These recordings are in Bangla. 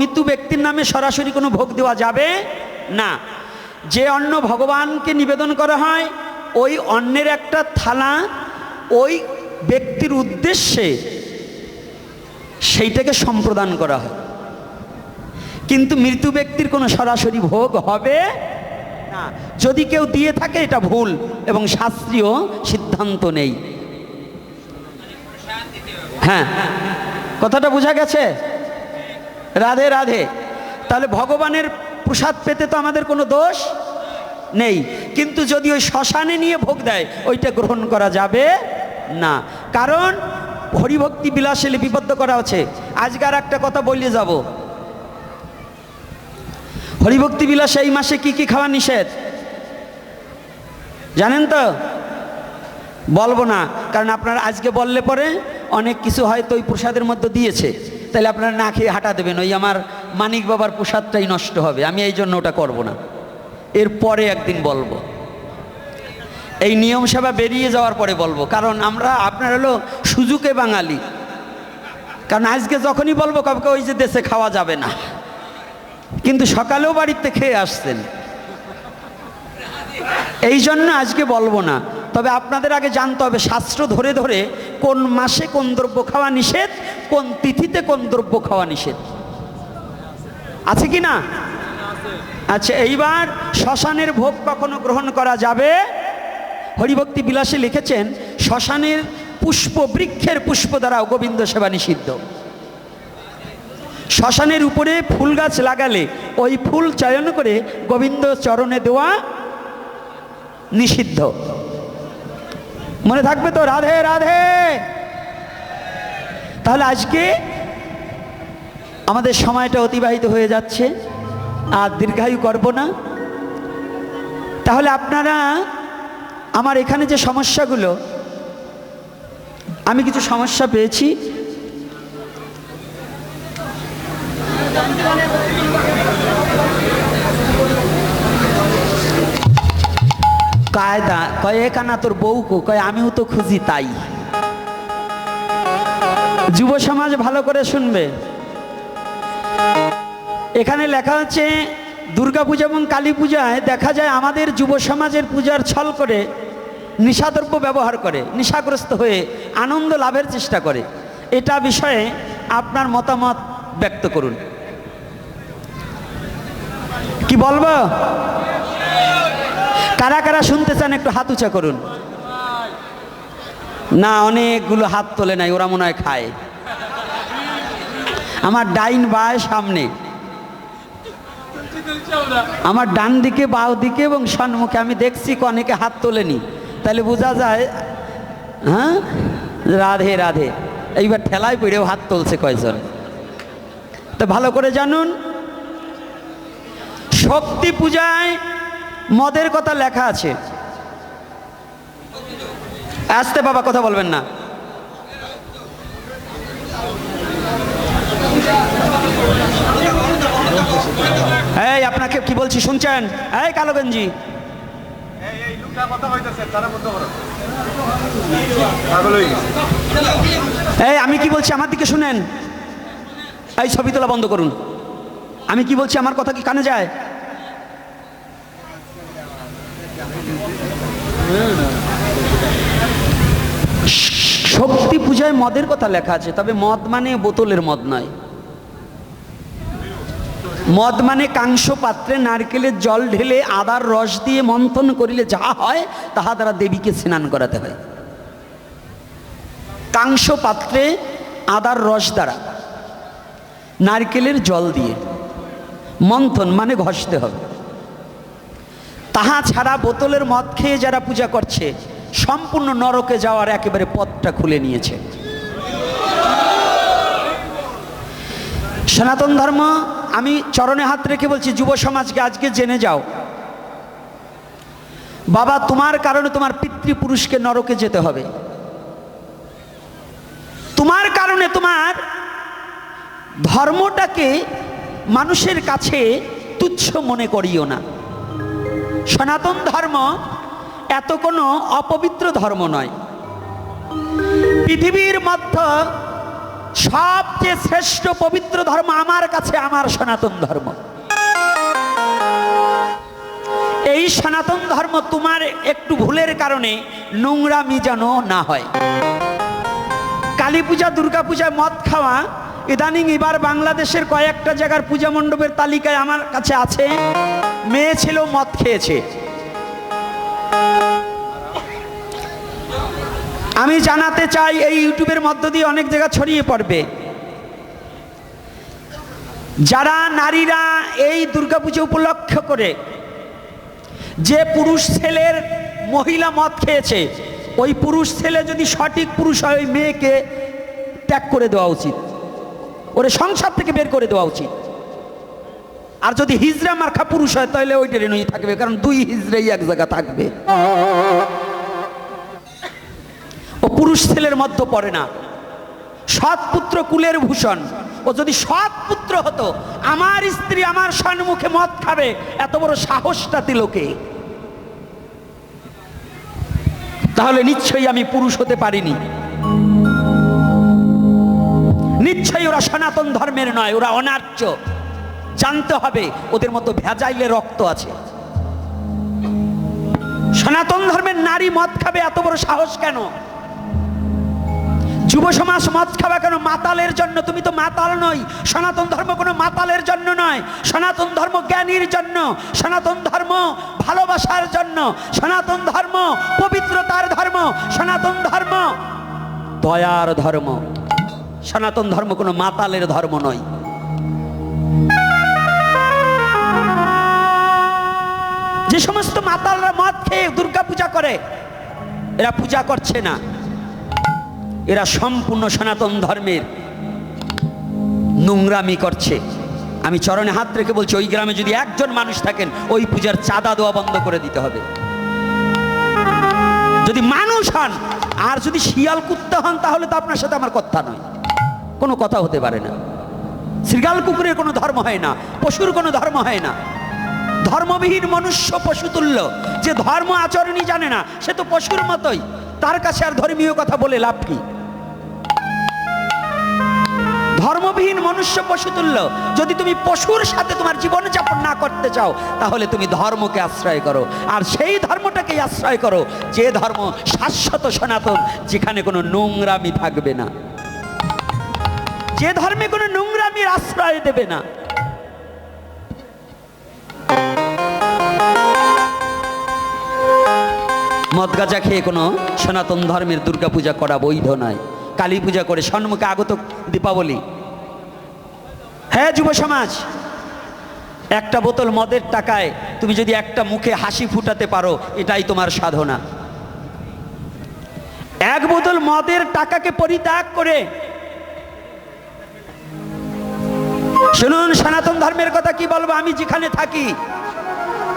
মৃত্যু ব্যক্তির নামে সরাসরি কোনো ভোগ দেওয়া যাবে না। যে অন্ন ভগবানকে নিবেদন করা হয়, ওই অন্নের একটা থালা, ওই ব্যক্তির উদ্দেশ্যে সেইটাকে সম্প্রদান করা হয়। কিন্তু মৃত্যু ব্যক্তির কোনো সরাসরি ভোগ হবে না। যদি কেউ দিয়ে থাকে, এটা ভুল এবং শাস্ত্রীয় সিদ্ধান্ত নেই। হ্যাঁ কথাটা বোঝা গেছে? রাধে রাধে। তাহলে ভগবানের প্রসাদ পেতে তো আমাদের কোনো দোষ নেই। কিন্তু যদি ওই শ্মশানে নিয়ে ভোগ দেয়, ওইটা গ্রহণ করা যাবে না। কারণ হরিভক্তি বিলাসে লিপিবদ্ধ করা আছে। আজকার একটা কথা বলে যাব। হরিভক্তি বিলাসে এই মাসে কি কি খাওয়া নিষেধ? জানেন তো? বলব না। কারণ আপনারা আজকে বললে পরে অনেক কিছু হয়তো ওই প্রসাদের মধ্যে দিয়েছে। তাহলে আপনারা না খেয়ে হাঁটা দেবেন, ওই আমার মানিক বাবার প্রসাদটাই নষ্ট হবে, আমি এই জন্য ওটা করব না। এরপরে একদিন বলব। এই নিয়ম সেবা বেরিয়ে যাওয়ার পরে বলব, কারণ আমরা, আপনার হলো সুযোগে বাঙালি। কারণ আজকে যখনই বলব, কাউকে ওই যে দেশে খাওয়া যাবে না। কিন্তু সকালেও বাড়িতে খেয়ে আসছেন। এই জন্য আজকে বলব না তবে আপনাদের আগে জানতে হবে, শাস্ত্র ধরে ধরে কোন মাসে কোন দ্রব্য খাওয়া নিষেধ, কোন তিথিতে কোন দ্রব্য খাওয়া নিষেধ। আছে কি না? আচ্ছা এইবার শ্মশানের ভোগ কখনো গ্রহণ করা যাবে? হরিভক্তি বিলাসে লিখেছেন, শ্মশানের পুষ্প বৃক্ষের পুষ্প দ্বারা গোবিন্দ সেবা নিষিদ্ধ। শ্মশানের উপরে ফুল গাছ লাগালে ওই ফুল চয়ন করে গোবিন্দ চরণে দেওয়া নিষিদ্ধ। মনে থাকবে তো? রাধে রাধে। তাহলে আজকে আমাদের সময়টা অতিবাহিত হয়ে যাচ্ছে, আর দীর্ঘায়ু করব না। তাহলে আপনারা আমার এখানে যে সমস্যাগুলো, আমি কিছু সমস্যা পেয়েছি। কায়দা কয়ে কানা তোর বউকো? কয়, আমিও তো খুঁজি তাই। যুব সমাজ ভালো করে শুনবে। এখানে লেখা হচ্ছে দুর্গা পূজা এবং কালী পূজায় দেখা যায় আমাদের যুব সমাজের পূজার ছল করে নিশাদ্রব্য ব্যবহার করে নিশাগ্রস্ত হয়ে আনন্দ লাভের চেষ্টা করে। এটা বিষয়ে আপনার মতামত ব্যক্ত করুন। কি বলব? কারা কারা শুনতে চান একটু হাত উঁচা করুন। না, অনেকগুলো হাত তোলে নাই, ওরা মনে হয় খায়। আমার ডাইন বায় সামনে। আমার ডান দিকে বাও দিকে এবং সম্মুখে আমি দেখছি অনেকে হাত তোলেনি। তাহলে বোঝা যায় হ্যাঁ? রাধে রাধে। এইবার ঠেলায় পড়েও হাত তুলছে কয়জন? তো ভালো করে জানুন। শক্তি পূজায় মদের কথা লেখা আছে। আসতে বাবা, কথা বলবেন না। এই, আপনাকে কি বলছি, শুনছেন? এই, কালো গঞ্জি। এই, আমি কি বলছি, আমার দিকে শুনেন। এই, ছবি তোলা বন্ধ করুন। আমি কি বলছি, আমার কথা কি কানে যায়? শক্তি পূজায় মদের কথা লেখা আছে, তবে মদ মানে বোতলের মদ নয়। মদ মানে কাংস পাত্রে নারকেলের জল ঢেলে আদার রস দিয়ে মন্থন করিলে যা হয়, তাহা দ্বারা দেবীকে স্নান করাতে হয়। কাংস পাত্রে আদার রস দ্বারা নারকেলের জল দিয়ে মন্থন মানে ঘষতে হবে। তাহা ছাড়া বোতলের মদ খেয়ে যারা পূজা করছে, সম্পূর্ণ নরকে যাওয়ার একেবারে পথটা খুলে নিয়েছে। সনাতন ধর্ম, আমি চরণে হাত রেখে বলছি, যুব সমাজকে আজকে জেনে যাও। বাবা, তোমার কারণে তোমার পিতৃপুরুষকে নরকে যেতে হবে। তোমার কারণে তোমার ধর্মটাকে মানুষের কাছে তুচ্ছ মনে করিও না। সনাতন ধর্ম এত কোনো অপবিত্র ধর্ম নয়। পৃথিবীর মধ্য সবচেয়ে শ্রেষ্ঠ পবিত্র ধর্ম আমার কাছে আমার সনাতন ধর্ম। এই সনাতন ধর্ম তোমার একটু ভুলের কারণে নোংরামি যেন না হয়। কালী পূজা দুর্গা পূজায় মদ খাওয়া, ইদানিং এবার বাংলাদেশের কয়েকটা জায়গার পূজা মণ্ডপের তালিকায় আমার কাছে আছে। মেয়ে ছিল, মদ খেয়েছে। আমি জানাতে চাই, এই ইউটিউবের মধ্য দিয়ে অনেক জায়গা ছড়িয়ে পড়বে। যারা নারীরা এই দুর্গাপুজো উপলক্ষ করে, যে পুরুষ ছেলের মহিলা মদ খেয়েছে, ওই পুরুষ ছেলে যদি সঠিক পুরুষ হয়, ওই মেয়েকে ত্যাগ করে দেওয়া উচিত। ওরে সংসার থেকে বের করে দেওয়া উচিত। আর যদি হিজড়া মার্খা পুরুষ হয় তাহলে ওই ট্রেনই থাকবে, কারণ দুই হিজড়াই এক জায়গা থাকবে। ও পুরুষ ছেলের মধ্যে পড়ে না। সৎ পুত্র কুলের ভূষণ। ও যদি সৎ পুত্র হতো, আমার স্ত্রী আমার সম্মুখে মদ খাবে, এত বড় সাহসটা তিলকে তাহলে নিশ্চয়ই আমি পুরুষ হতে পারিনি। নিশ্চয়ই ওরা সনাতন ধর্মের নয়, ওরা অনার্য। জানতে হবে, ওদের মতো ভেজাইলে রক্ত আছে। সনাতন ধর্মের নারী মদ খাবে এত বড় সাহস কেন? যুব সমাজ মদ খাওয়া কেন? মাতালের জন্য। তুমি তো মাতাল নই। সনাতন ধর্ম কোনো মাতালের জন্য নয়। সনাতন ধর্ম জ্ঞানীর জন্য। সনাতন ধর্ম ভালোবাসার জন্য। সনাতন ধর্ম পবিত্রতার ধর্ম। সনাতন ধর্ম দয়ার ধর্ম। সনাতন ধর্ম কোনো মাতালের ধর্ম নয়। যে সমস্ত মাতালরা মদ খেয়ে দুর্গা পূজা করে, এরা পূজা করছে না। এরা সম্পূর্ণ সনাতন ধর্মের নোংরামি করছে। আমি চরণে হাত রেখে বলছি, ওই গ্রামে যদি একজন মানুষ থাকেন, ওই পূজার চাঁদা দেওয়া বন্ধ করে দিতে হবে। যদি মানুষ হন, আর যদি শিয়াল কুত্তা হন, তাহলে তো আপনার সাথে আমার কথা নয়। কোনো কথা হতে পারে না। শ্রীগাল কুকুরের কোনো ধর্ম হয় না, পশুর কোনো ধর্ম হয় না। ধর্মবিহীন মনুষ্য পশুতুল্য যে ধর্ম আচরণই জানে না, সে তো পশুর মতোই। তার কাছে আর ধর্মীয় কথা বলে লাভ কি? ধর্মবিহীন মনুষ্য পশুতুল্য যদি তুমি পশুর সাথে তোমার জীবন যাপন না করতে চাও, তাহলে তুমি ধর্মকে আশ্রয় করো। আর সেই ধর্মটাকেই আশ্রয় করো, যে ধর্ম শাশ্বত সনাতন, যেখানে কোনো নোংরামি থাকবে না। যে ধর্মে কোনো নোংরামির আশ্রয় দেবে না। মদ গাঁজা খেয়ে কোনো সনাতন ধর্মের দুর্গাপূজা করা বৈধ নয়। কালী পূজা করে সন্মুখে আগত দীপাবলি। হ্যাঁ যুব সমাজ, একটা বোতল মদের টাকায় তুমি যদি একটা মুখে হাসি ফুটাতে পারো, এটাই তোমার সাধনা। এক বোতল মদের টাকাকে পরিত্যাগ করে। শুনুন, সনাতন ধর্মের কথা কি বলব? আমি যেখানে থাকি,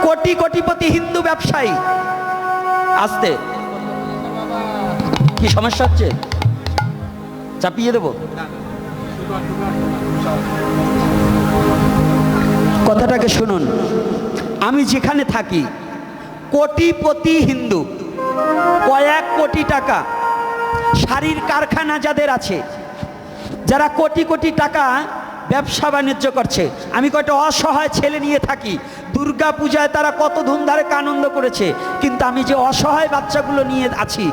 কোটি কোটিপতি হিন্দু ব্যবসায়ী আসতে। কি সমস্যা হচ্ছে? চাপিয়ে দেব। কথাটাকে শুনুন। আমি যেখানে থাকি, কোটিপতি হিন্দু, কয়েক কোটি টাকা। শাড়ির কারখানা যাদের আছে, যারা কোটি কোটি টাকা ব্যবসা বাণিজ্য করছে, আমি কয়টা অসহায় ছেলে নিয়ে থাকি দুর্গা পূজায় তারা কত ধুমধারে আনন্দ করেছে, কিন্তু আমি যে অসহায় বাচ্চাগুলো নিয়ে আছি,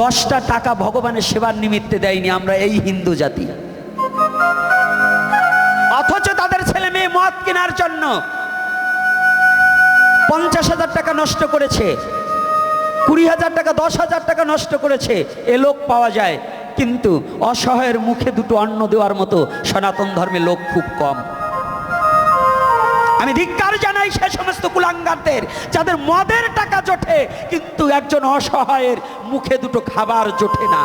দশটা টাকা ভগবানের সেবার নিমিত্তে দেয়নি, আমরা এই হিন্দু জাতি। অথচ তাদের ছেলে মেয়ে মদ কেনার জন্য পঞ্চাশ হাজার টাকা নষ্ট করেছে, কুড়ি হাজার টাকা, দশ হাজার টাকা নষ্ট করেছে, এ লোক পাওয়া যায়, কিন্তু অসহায়ের মুখে দুটো অন্ন দেওয়ার মতো সনাতন ধর্মে লোক খুব কম। আমি ধিক্কার জানাই সে সমস্ত কুলাঙ্গারদের, যাদের মদের টাকা জোটে, কিন্তু একজন অসহায়ের মুখে দুটো খাবার জোটে না।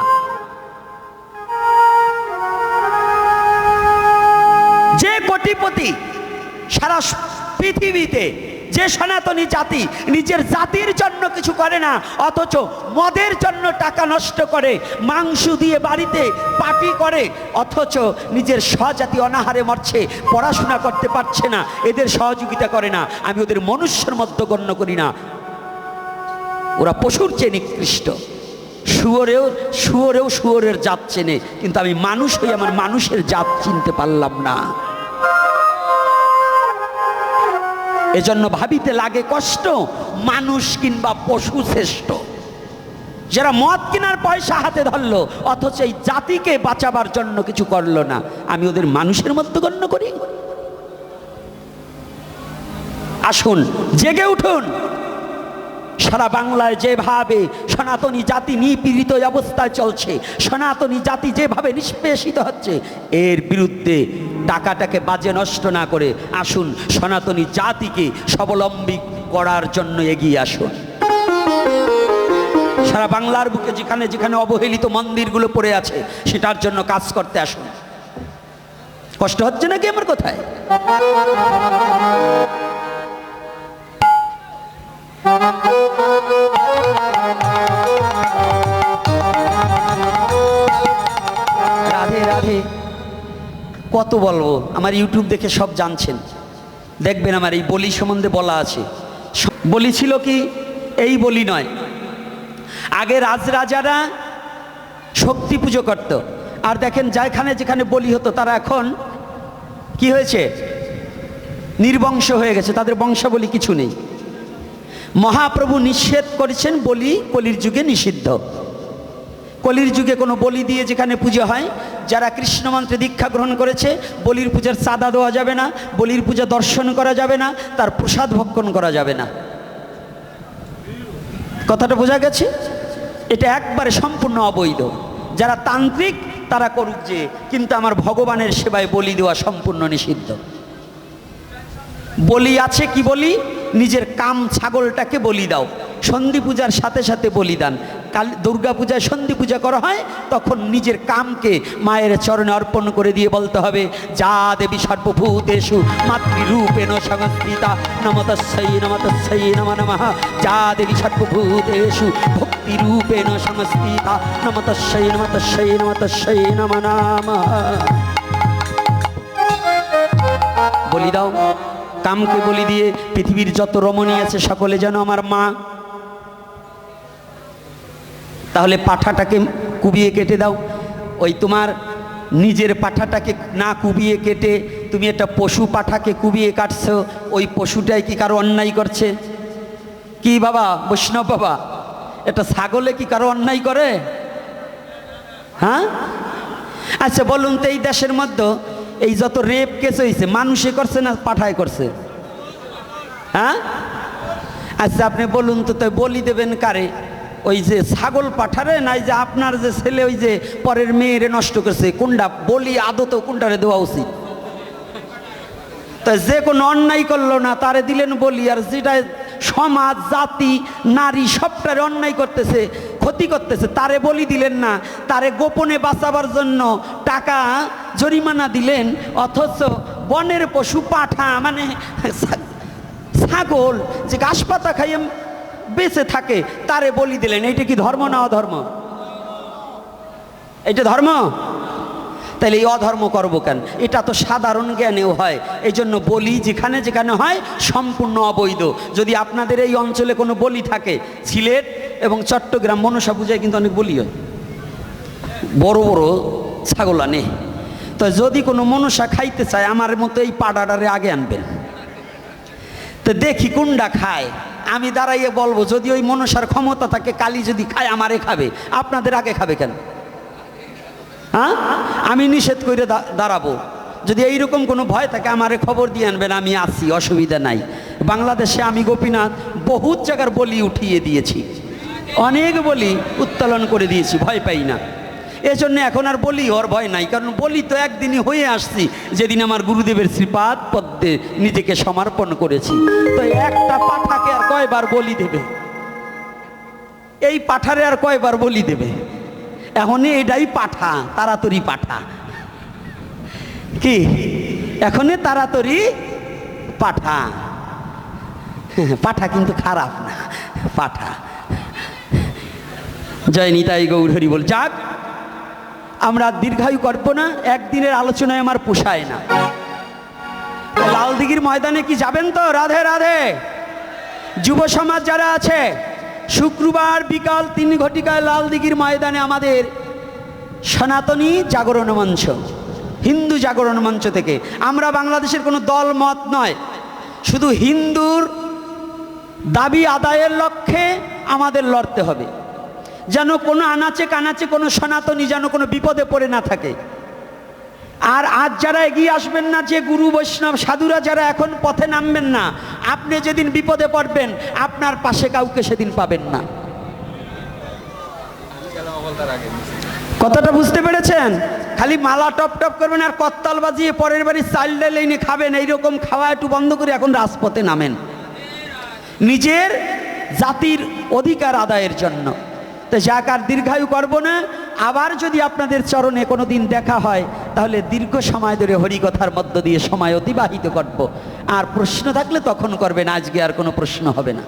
যে কোটিপতি সারা পৃথিবীতে যে সনাতনী জাতি নিজের জাতির জন্য কিছু করে না, অথচ মদের জন্য টাকা নষ্ট করে, মাংস দিয়ে বাড়িতে পার্টি করে, অথচ নিজের স্বজাতি অনাহারে মরছে, পড়াশোনা করতে পারছে না, এদের সহযোগিতা করে না, আমি ওদের মনুষ্যের মধ্যে গণ্য করি না। ওরা পশুর চেয়ে নিকৃষ্ট। শুয়োরেও শুয়োরেও শুয়োরের জাত চেনে, কিন্তু আমি মানুষ হয়ে আমার মানুষের জাত চিনতে পারলাম না। এজন্য ভাবিতে লাগে কষ্ট, মানুষ কিংবা পশু শ্রেষ্ঠ। যারা মদ কেনার পয়সা হাতে ধরলো, অথচ এই জাতিকে বাঁচাবার জন্য কিছু করল না, আমি ওদের মানুষের মধ্যে গণ্য করি। আসুন, জেগে উঠুন। সারা বাংলায় যেভাবে সনাতনী জাতি নিপীড়িত অবস্থায় চলছে, সনাতনী জাতি যেভাবে নিষ্পেষিত হচ্ছে, এর বিরুদ্ধে টাকাটাকে বাজে নষ্ট না করে আসুন সনাতনী জাতিকে স্বাবলম্বী করার জন্য এগিয়ে আসুন। সারা বাংলার বুকে যেখানে যেখানে অবহেলিত মন্দিরগুলো পড়ে আছে, সেটার জন্য কাজ করতে আসুন। কষ্ট হচ্ছে নাকি আমার কোথায়? রাধে রাধে। কত বলব? আমার ইউটিউব দেখে সব জানছেন। দেখবেন আমার এই বলি সম্বন্ধে বলা আছে। বলি ছিল কি? এই বলি নয়। আগে রাজরাজারা শক্তি পুজো করত। আর দেখেন যেখানে যেখানে বলি হতো, তারা এখন কি হয়েছে? নির্বংশ হয়ে গেছে। তাদের বংশাবলী কিছু নেই। মহাপ্রভু নিষেধ করেছেন বলি কলির যুগে নিষিদ্ধ। কলির যুগে কোনো বলি দিয়ে যেখানে পুজো হয়, যারা কৃষ্ণ মন্ত্রে দীক্ষা গ্রহণ করেছে, বলির পূজার চাঁদা দেওয়া যাবে না, বলির পূজা দর্শন করা যাবে না, তার প্রসাদ ভক্ষণ করা যাবে না। কথাটা বোঝা গেছে? এটা একবারে সম্পূর্ণ অবৈধ। যারা তান্ত্রিক, তারা করুক যে, কিন্তু আমার ভগবানের সেবায় বলি দেওয়া সম্পূর্ণ নিষিদ্ধ। বলি আছে কি বলি? নিজের কাম ছাগলটাকে বলি দাও। সন্ধি পূজার সাথে সাথে বলিদান কাল দুর্গা পূজায় সন্ধি পূজা করা হয়, তখন নিজের কামকে মায়ের চরণে অর্পণ করে দিয়ে বলতে হবে, যা দেবী সর্বভূতেষু মাতৃরূপেণ সংস্থিতা নমতস্যই নমতস্যই নম নমঃ। যা দেবী সর্বভূতেষু ভক্তিরূপেণ সংস্থিতা নমতস্যই নমতস্যই নমতস্যই নম নমঃ। বলি দাও। কামকে বলি দিয়ে পৃথিবীর যত রমণী আছে সকলে যেন আমার মা। তাহলে পাঠাটাকে কুবিয়ে কেটে দাও। ওই তোমার নিজের পাঠাটাকে না কুবিয়ে কেটে তুমি একটা পশু পাঠাকে কুবিয়ে কাটছো, ওই পশুটাই কি কারও অন্যায় করছে? কি বাবা, বৈষ্ণব বাবা এটা ছাগলে কি কারও অন্যায় করে? হ্যাঁ? আচ্ছা বলুন তো এই দেশের মধ্যে এই যত রেপ কেস হয়েছে মানুষে করছে না পাঠায় করছে? হ্যাঁ? আচ্ছা আপনি বলুন তো তাই বলি দেবেন কারে? ওই যে ছাগল পাঠারে, নাই যে আপনার যে ছেলে ওই যে পরের মেয়েরে নষ্ট করছে কোনটা বলি আদত কোনটারে দেওয়া উচিত? তা যে কোনো অন্যায় করল না, তারে দিলেন বলি, আর যেটা সমাজ, জাতি, নারী সবটারে অন্যায় করতেছে ক্ষতি করতেছে, তারে বলি দিলেন না, তারে গোপনে বাঁচাবার জন্য টাকা জরিমানা দিলেন, অথচ বনের পশু পাঠা মানে ছাগল যে ঘাস পাতা খাইয়ে বেঁচে থাকে, তারে বলি দিলেন। এইটা কি ধর্ম না অধর্ম? এটা ধর্ম? তাহলে এই অধর্ম করব কেন? এটা তো সাধারণ জ্ঞানেও হয় এই জন্য বলি যেখানে যেখানে হয়, সম্পূর্ণ অবৈধ। যদি আপনাদের এই অঞ্চলে কোনো বলি থাকে, সিলেট এবং চট্টগ্রাম মনসা পূজায় কিন্তু অনেক বলি হয় বড় বড় ছাগল আনে। তো যদি কোনো মনসা খাইতে চায়, আমার মতো এই পাড়াটারে আগে আনবেন। তো দেখি কোনটা খায়। আমি দাঁড়াইয়ে বলব, যদি ওই মনসার ক্ষমতা থাকে, কালি যদি খায়, আমারে খাবে। আপনাদের আগে খাবে কেন? হ্যাঁ? আমি নিষেধ করে দাঁড়াবো। যদি এইরকম কোনো ভয় থাকে, আমারে খবর দিয়ে আনবেন, আমি আসি অসুবিধা নাই। বাংলাদেশে আমি গোপীনাথ বহুত জায়গার বলি উঠিয়ে দিয়েছি। অনেক বলি উত্তোলন করে দিয়েছি, ভয় পাই না। এজন্য এখন আর বলি ওর ভয় নাই, কারণ বলি তো একদিনই হয়ে আসছি, যেদিন আমার গুরুদেবের শ্রীপাদ পদ্মে নিজেকে সমর্পণ করেছি। তো একটা পাঠাকে আর কয়বার বলি দেবে? এই পাঠারে আর কয়বার বলি দেবে? এখন এটাই পাঠা, তাড়াতাড়ি পাঠা। কি? এখনই তাড়াতাড়ি পাঠা। পাঠা কিন্তু খারাপ না, পাঠা। জয় নিতাই গৌরহরি বল, যাক। আমরা দীর্ঘায়ু করব না একদিনের আলোচনায় আমার পোষায় না। লালদিঘির ময়দানে কি যাবেন তো? রাধে রাধে। যুব সমাজ যারা আছে, শুক্রবার বিকাল তিন ঘটিকায় লাল দিঘির ময়দানে আমাদের সনাতনী জাগরণ মঞ্চ, হিন্দু জাগরণ মঞ্চ থেকে। আমরা বাংলাদেশের কোনো দল, মত নয়। শুধু হিন্দুর দাবি আদায়ের লক্ষ্যে আমাদের লড়তে হবে। যেন কোনো আনাচে কানাচে, কোনো সনাতনী যেন কোনো বিপদে পড়ে না থাকে। আর আজ যারা এগিয়ে আসবেন না, যে গুরু বৈষ্ণব, সাধুরা যারা এখন পথে নামবেন না, আপনি যেদিন বিপদে পড়বেন, আপনার পাশে কাউকে সেদিন পাবেন না। কথাটা বুঝতে পেরেছেন? খালি মালা টপ টপ করবেন আর কত্তাল বাজিয়ে পরের বাড়ি চাইল্ড লাইনে খাবেন, এইরকম খাওয়া একটু বন্ধ করে এখন রাজপথে নামেন। নিজের জাতির অধিকার আদায়ের জন্য। তো যাক আর দীর্ঘায়ু করব না। আবার যদি আপনাদের চরণে কোনো দিন দেখা হয়, তাহলে দীর্ঘ সময় ধরে হরিকথার মধ্য দিয়ে সময় অতিবাহিত করব। আর প্রশ্ন থাকলে তখন করবেন, আজকে আর কোনো প্রশ্ন হবে না।